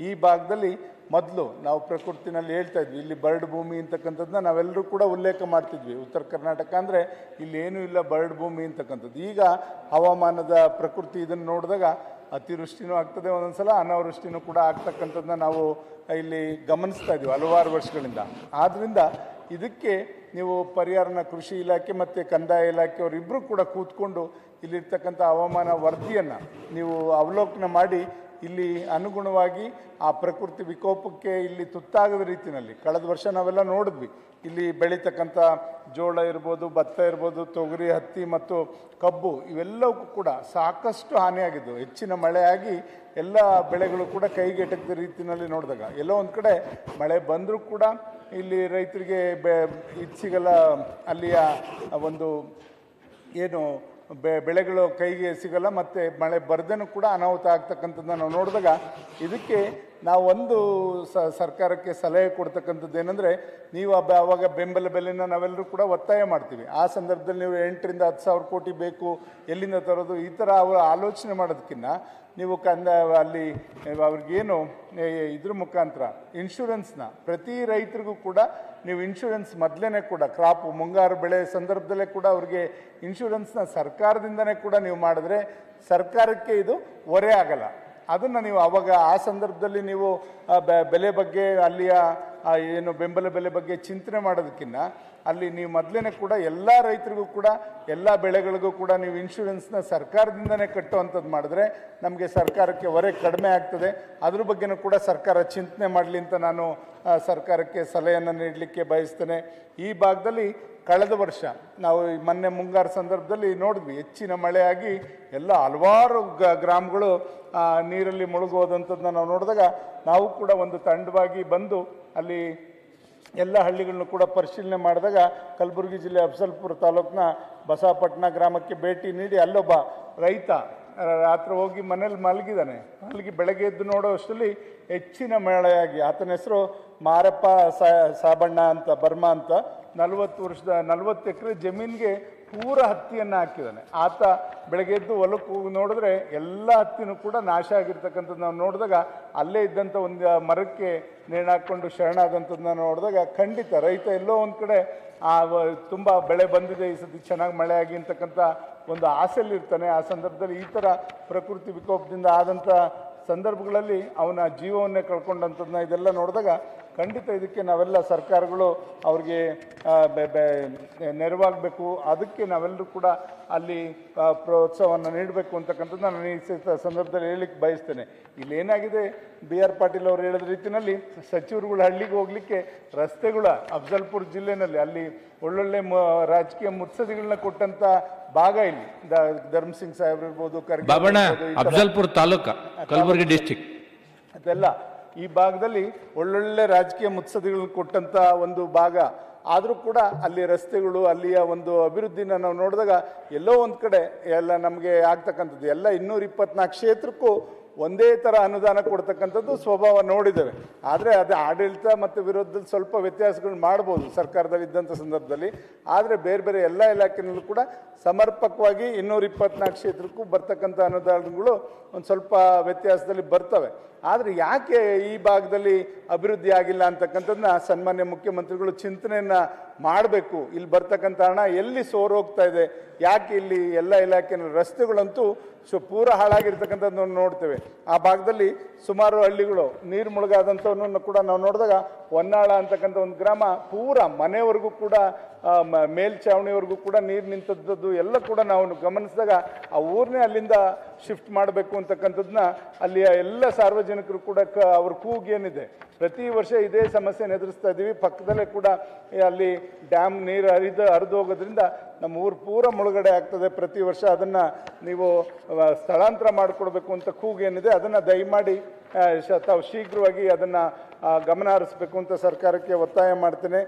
ಈ ಭಾಗದಲ್ಲಿ ಮೊದಲು ನಾವು ಪ್ರಕೃತಿನಲ್ಲಿ ಹೇಳ್ತಾ ಇದ್ವಿ, ಇಲ್ಲಿ ಬರ್ಡ್ ಭೂಮಿ ಅಂತಕ್ಕಂಥದ್ದನ್ನ ನಾವೆಲ್ಲರೂ ಕೂಡ ಉಲ್ಲೇಖ ಮಾಡ್ತಿದ್ವಿ. ಉತ್ತರ ಕರ್ನಾಟಕ ಅಂದರೆ ಇಲ್ಲಿ ಏನೂ ಇಲ್ಲ ಬರ್ಡ್ ಭೂಮಿ ಅಂತಕ್ಕಂಥದ್ದು. ಈಗ ಹವಾಮಾನದ ಪ್ರಕೃತಿ ಇದನ್ನು ನೋಡಿದಾಗ ಅತಿವೃಷ್ಟಿನೂ ಆಗ್ತದೆ, ಒಂದೊಂದ್ಸಲ ಅನಾವೃಷ್ಟಿನೂ ಕೂಡ ಆಗ್ತಕ್ಕಂಥದ್ದನ್ನ ನಾವು ಇಲ್ಲಿ ಗಮನಿಸ್ತಾ ಇದ್ದೀವಿ ಹಲವಾರು ವರ್ಷಗಳಿಂದ. ಆದ್ದರಿಂದ ಇದಕ್ಕೆ ನೀವು ಪರಿಹಾರನ ಕೃಷಿ ಇಲಾಖೆ ಮತ್ತು ಕಂದಾಯ ಇಲಾಖೆಯವರಿಬ್ಬರೂ ಕೂಡ ಕೂತ್ಕೊಂಡು ಇಲ್ಲಿರ್ತಕ್ಕಂಥ ಹವಾಮಾನ ವರದಿಯನ್ನು ನೀವು ಅವಲೋಕನ ಮಾಡಿ ಇಲ್ಲಿ ಅನುಗುಣವಾಗಿ ಆ ಪ್ರಕೃತಿ ವಿಕೋಪಕ್ಕೆ ಇಲ್ಲಿ ತುತ್ತಾಗದ ರೀತಿಯಲ್ಲಿ ಕಳೆದ ವರ್ಷ ನಾವೆಲ್ಲ ನೋಡಿದ್ವಿ. ಇಲ್ಲಿ ಬೆಳೀತಕ್ಕಂಥ ಜೋಳ ಇರ್ಬೋದು, ಭತ್ತ ಇರ್ಬೋದು, ತೊಗರಿ, ಹತ್ತಿ ಮತ್ತು ಕಬ್ಬು ಇವೆಲ್ಲವಕ್ಕೂ ಕೂಡ ಸಾಕಷ್ಟು ಹಾನಿಯಾಗಿದ್ದವು ಹೆಚ್ಚಿನ ಮಳೆಯಾಗಿ ಎಲ್ಲ ಬೆಳೆಗಳು ಕೂಡ ಕೈಗೆಟಕದ ರೀತಿಯಲ್ಲಿ ನೋಡಿದಾಗ. ಎಲ್ಲೋ ಒಂದು ಕಡೆ ಮಳೆ ಬಂದರೂ ಕೂಡ ಇಲ್ಲಿ ರೈತರಿಗೆ ಬೆ ಇಚ್ಛಿಗೆಲ್ಲ ಅಲ್ಲಿಯ ಒಂದು ಏನು ಬೆ ಬೆಳೆಗಳು ಕೈಗೆ ಸಿಗಲ್ಲ ಮತ್ತು ಮಳೆ ಬರದೇನೂ ಕೂಡ ಅನಾಹುತ ಆಗ್ತಕ್ಕಂಥದ್ದನ್ನು ನಾವು ನೋಡಿದಾಗ ಇದಕ್ಕೆ ನಾವು ಒಂದು ಸ, ಸರ್ಕಾರಕ್ಕೆ ಸಲಹೆ ಕೊಡ್ತಕ್ಕಂಥದ್ದು ಏನಂದರೆ, ನೀವು ಅವಾಗ ಬೆಂಬಲ ಬೆಲೆನ ನಾವೆಲ್ಲರೂ ಕೂಡ ಒತ್ತಾಯ ಮಾಡ್ತೀವಿ. ಆ ಸಂದರ್ಭದಲ್ಲಿ ನೀವು ಎಂಟರಿಂದ ಹತ್ತು ಸಾವಿರ ಕೋಟಿ ಬೇಕು, ಎಲ್ಲಿಂದ ತರೋದು, ಈ ಥರ ಅವರು ಆಲೋಚನೆ ಮಾಡೋದಕ್ಕಿಂತ ನೀವು ಕಂದ, ಅಲ್ಲಿ ಅವ್ರಿಗೇನು ಇದ್ರ ಮುಖಾಂತರ ಇನ್ಶೂರೆನ್ಸ್ನ ಪ್ರತಿ ರೈತರಿಗೂ ಕೂಡ ನೀವು ಇನ್ಶೂರೆನ್ಸ್ ಮೊದಲೇ ಕೂಡ ಕ್ರಾಪ್ ಮುಂಗಾರು ಬೆಳೆ ಸಂದರ್ಭದಲ್ಲೇ ಕೂಡ ಅವ್ರಿಗೆ ಇನ್ಶೂರೆನ್ಸ್ನ ಸರ್ಕಾರದಿಂದನೇ ಕೂಡ ನೀವು ಮಾಡಿದ್ರೆ ಸರ್ಕಾರಕ್ಕೆ ಇದು ಹೊರೆ ಆಗಲ್ಲ. ಅದನ್ನು ನೀವು ಅವಾಗ ಆ ಸಂದರ್ಭದಲ್ಲಿ ನೀವು ಬೆಲೆ ಬಗ್ಗೆ ಅಲ್ಲಿಯ ಏನು ಬೆಂಬಲ ಬೆಲೆ ಬಗ್ಗೆ ಚಿಂತನೆ ಮಾಡೋದಕ್ಕಿಂತ ಅಲ್ಲಿ ನೀವು ಮೊದಲೇ ಕೂಡ ಎಲ್ಲ ರೈತರಿಗೂ ಕೂಡ, ಎಲ್ಲ ಬೆಳೆಗಳಿಗೂ ಕೂಡ ನೀವು ಇನ್ಶೂರೆನ್ಸ್ನ ಸರ್ಕಾರದಿಂದನೇ ಕಟ್ಟುವಂಥದ್ದು ಮಾಡಿದ್ರೆ ನಮಗೆ ಸರ್ಕಾರಕ್ಕೆ ಹೊರೆ ಕಡಿಮೆ ಆಗ್ತದೆ. ಅದ್ರ ಬಗ್ಗೆನೂ ಕೂಡ ಸರ್ಕಾರ ಚಿಂತನೆ ಮಾಡಲಿ ಅಂತ ನಾನು ಸರ್ಕಾರಕ್ಕೆ ಸಲಹೆಯನ್ನು ನೀಡಲಿಕ್ಕೆ ಬಯಸ್ತೇನೆ. ಈ ಭಾಗದಲ್ಲಿ ಕಳೆದ ವರ್ಷ ನಾವು ಮೊನ್ನೆ ಮುಂಗಾರು ಸಂದರ್ಭದಲ್ಲಿ ನೋಡಿದ್ವಿ, ಹೆಚ್ಚಿನ ಮಳೆಯಾಗಿ ಎಲ್ಲ ಹಲವಾರು ಗ್ರಾಮಗಳು ನೀರಲ್ಲಿ ಮುಳುಗೋದಂಥದ್ದನ್ನ ನಾವು ನೋಡಿದಾಗ ನಾವು ಕೂಡ ಒಂದು ತಂಡವಾಗಿ ಬಂದು ಅಲ್ಲಿ ಎಲ್ಲ ಹಳ್ಳಿಗಳನ್ನು ಕೂಡ ಪರಿಶೀಲನೆ ಮಾಡಿದಾಗ ಕಲಬುರಗಿ ಜಿಲ್ಲೆ ಅಫ್ಸಲ್ಪುರ ತಾಲೂಕಿನ ಬಸಾಪಟ್ಟಣ ಗ್ರಾಮಕ್ಕೆ ಭೇಟಿ ನೀಡಿ ಅಲ್ಲೊಬ್ಬ ರೈತ ರಾತ್ರಿ ಹೋಗಿ ಮನೇಲಿ ಮಲಗಿದ್ದಾನೆ ಮಲಗಿ ಬೆಳಗ್ಗೆ ಎದ್ದು ನೋಡೋ ಅಷ್ಟರಲ್ಲಿ ಹೆಚ್ಚಿನ ಮಳೆಯಾಗಿ, ಆತನ ಹೆಸರು ಮಾರಪ್ಪ ಸಾಬಣ್ಣ ಅಂತ, ಬರ್ಮಾ ಅಂತ ನಲವತ್ತು ವರ್ಷದ ನಲವತ್ತು ಎಕರೆ ಜಮೀನಿಗೆ ಪೂರ ಹತ್ತಿಯನ್ನು ಹಾಕಿದ್ದಾನೆ ಆತ ಬೆಳಗ್ಗೆ ಎದ್ದು ಹೊಲಕ್ಕೆ ಹೋಗಿ ನೋಡಿದ್ರೆ ಎಲ್ಲ ಹತ್ತಿನೂ ಕೂಡ ನಾಶ ಆಗಿರ್ತಕ್ಕಂಥದ್ದು ನಾವು ನೋಡಿದಾಗ ಅಲ್ಲೇ ಇದ್ದಂಥ ಒಂದು ಮರಕ್ಕೆ ನೇಣಾಕೊಂಡು ಶರಣಾದಂಥದ್ದನ್ನ ನೋಡಿದಾಗ ಖಂಡಿತ ರೈತ ಎಲ್ಲೋ ಒಂದು ಕಡೆ ಆ ತುಂಬ ಬೆಳೆ ಬಂದಿದೆ, ಈ ಸತಿ ಚೆನ್ನಾಗಿ ಮಳೆ ಆಗಿ ಅಂತಕ್ಕಂಥ ಒಂದು ಆಸೆಯಲ್ಲಿರ್ತಾನೆ ಆ ಸಂದರ್ಭದಲ್ಲಿ ಈ ಥರ ಪ್ರಕೃತಿ ವಿಕೋಪದಿಂದ ಆದಂಥ ಸಂದರ್ಭಗಳಲ್ಲಿ ಅವನ ಜೀವವನ್ನೇ ಕಳ್ಕೊಂಡಂಥದ್ದನ್ನ ಇದೆಲ್ಲ ನೋಡಿದಾಗ ಖಂಡಿತ ಇದಕ್ಕೆ ನಾವೆಲ್ಲ ಸರ್ಕಾರಗಳು ಅವ್ರಿಗೆ ನೆರವಾಗಬೇಕು. ಅದಕ್ಕೆ ನಾವೆಲ್ಲರೂ ಕೂಡ ಅಲ್ಲಿ ಪ್ರೋತ್ಸಾಹವನ್ನು ನೀಡಬೇಕು ಅಂತಕ್ಕಂಥದ್ದು ನಾನು ಈ ಸಂದರ್ಭದಲ್ಲಿ ಹೇಳಲಿಕ್ಕೆ ಬಯಸ್ತೇನೆ. ಇಲ್ಲಿ ಏನಾಗಿದೆ? ಬಿ ಆರ್ ಪಾಟೀಲ್ ಅವರು ಹೇಳಿದ ರೀತಿಯಲ್ಲಿ ಸಚಿವರುಗಳು ಹಳ್ಳಿಗೆ ಹೋಗಲಿಕ್ಕೆ ರಸ್ತೆಗಳ ಅಫ್ಜಲ್ಪುರ್ ಜಿಲ್ಲೆನಲ್ಲಿ ಅಲ್ಲಿ ಒಳ್ಳೊಳ್ಳೆ ಮ ರಾಜಕೀಯ ಮುತ್ಸದಿಗಳನ್ನ ಕೊಟ್ಟಂತ ಭಾಗ ಇಲ್ಲಿ. ಧರ್ಮಸಿಂಗ್ ಧರ್ಮ್ ಸಿಂಗ್ ಸಾಹೇಬ್ರು ಇರ್ಬೋದು ಥರ- ಅಫ್ಜಲ್ಪುರ್ ತಾಲೂಕ ಕಲಬುರಗಿ ಡಿಸ್ಟಿಕ್ ಅದೆಲ್ಲ ಈ ಭಾಗದಲ್ಲಿ ಒಳ್ಳೊಳ್ಳೆ ರಾಜಕೀಯ ಮುತ್ಸದಿಗಳನ್ನ ಕೊಟ್ಟಂಥ ಒಂದು ಭಾಗ. ಆದರೂ ಕೂಡ ಅಲ್ಲಿ ರಸ್ತೆಗಳು, ಅಲ್ಲಿಯ ಒಂದು ಅಭಿವೃದ್ಧಿನ ನಾವು ನೋಡಿದಾಗ ಎಲ್ಲೋ ಒಂದು ಕಡೆ ಎಲ್ಲ ನಮಗೆ ಆಗ್ತಕ್ಕಂಥದ್ದು. ಎಲ್ಲ ಇನ್ನೂರ ಇಪ್ಪತ್ನಾಲ್ಕು ಕ್ಷೇತ್ರಕ್ಕೂ ಒಂದೇ ಥರ ಅನುದಾನ ಕೊಡ್ತಕ್ಕಂಥದ್ದು ಸ್ವಭಾವ ನೋಡಿದ್ದೇವೆ. ಆದರೆ ಅದು ಆಡಳಿತ ಮತ್ತು ವಿರೋಧದಲ್ಲಿ ಸ್ವಲ್ಪ ವ್ಯತ್ಯಾಸಗಳು ಮಾಡ್ಬೋದು ಸರ್ಕಾರದಲ್ಲಿ ಇದ್ದಂಥ ಸಂದರ್ಭದಲ್ಲಿ. ಆದರೆ ಬೇರೆ ಬೇರೆ ಎಲ್ಲ ಇಲಾಖೆನಲ್ಲೂ ಕೂಡ ಸಮರ್ಪಕವಾಗಿ ಇನ್ನೂರ ಇಪ್ಪತ್ನಾಲ್ಕು ಕ್ಷೇತ್ರಕ್ಕೂ ಬರ್ತಕ್ಕಂಥ ಅನುದಾನಗಳು ಒಂದು ಸ್ವಲ್ಪ ವ್ಯತ್ಯಾಸದಲ್ಲಿ ಬರ್ತವೆ. ಆದರೆ ಯಾಕೆ ಈ ಭಾಗದಲ್ಲಿ ಅಭಿವೃದ್ಧಿ ಆಗಿಲ್ಲ ಅಂತಕ್ಕಂಥದ್ದನ್ನ ಸನ್ಮಾನ್ಯ ಮುಖ್ಯಮಂತ್ರಿಗಳು ಚಿಂತನೆಯನ್ನ ಮಾಡಬೇಕು. ಇಲ್ಲಿ ಬರ್ತಕ್ಕಂಥ ಹಣ ಎಲ್ಲಿ ಸೋರೋಗ್ತಾ ಇದೆ? ಯಾಕೆ ಇಲ್ಲಿ ಎಲ್ಲ ಇಲಾಖೆಯ ರಸ್ತೆಗಳಂತೂ ಸೊ ಪೂರ ಹಾಳಾಗಿರ್ತಕ್ಕಂಥದ್ದನ್ನು ನೋಡ್ತೇವೆ. ಆ ಭಾಗದಲ್ಲಿ ಸುಮಾರು ಹಳ್ಳಿಗಳು, ನೀರು ಮುಳುಗಾದಂಥವನ್ನು ಕೂಡ ನಾವು ನೋಡಿದಾಗ ಹೊನ್ನಾಳ ಅಂತಕ್ಕಂಥ ಒಂದು ಗ್ರಾಮ ಪೂರ ಮನೆವರೆಗೂ ಕೂಡ ಮೇಲ್ಛಾವಣಿವರೆಗೂ ಕೂಡ ನೀರು ನಿಂತದ್ದು ಎಲ್ಲ ಕೂಡ ನಾವು ಗಮನಿಸಿದಾಗ ಆ ಊರನ್ನೇ ಅಲ್ಲಿಂದ ಶಿಫ್ಟ್ ಮಾಡಬೇಕು ಅಂತಕ್ಕಂಥದ್ದನ್ನ ಅಲ್ಲಿಯ ಎಲ್ಲ ಸಾರ್ವಜನಿಕರು ಕೂಡ ಕ, ಅವ್ರ ಕೂಗೇನಿದೆ ಪ್ರತಿ ವರ್ಷ ಇದೇ ಸಮಸ್ಯೆನ ಎದುರಿಸ್ತಾ ಇದ್ದೀವಿ ಪಕ್ಕದಲ್ಲೇ ಕೂಡ ಅಲ್ಲಿ ಡ್ಯಾಮ್ ನೀರು ಹರಿದು ಹರಿದು ಹೋಗೋದ್ರಿಂದ ನಮ್ಮ ಊರು ಪೂರ ಮುಳುಗಡೆ ಆಗ್ತದೆ ಪ್ರತಿ ವರ್ಷ ಅದನ್ನು ನೀವು ಸ್ಥಳಾಂತರ ಮಾಡಿಕೊಡ್ಬೇಕು ಅಂತ ಕೂಗೇನಿದೆ ಅದನ್ನು ದಯಮಾಡಿ ತಾವು ಶೀಘ್ರವಾಗಿ ಅದನ್ನು ಗಮನ ಹರಿಸ್ಬೇಕು ಅಂತ ಸರ್ಕಾರಕ್ಕೆ ಒತ್ತಾಯ ಮಾಡ್ತೇನೆ.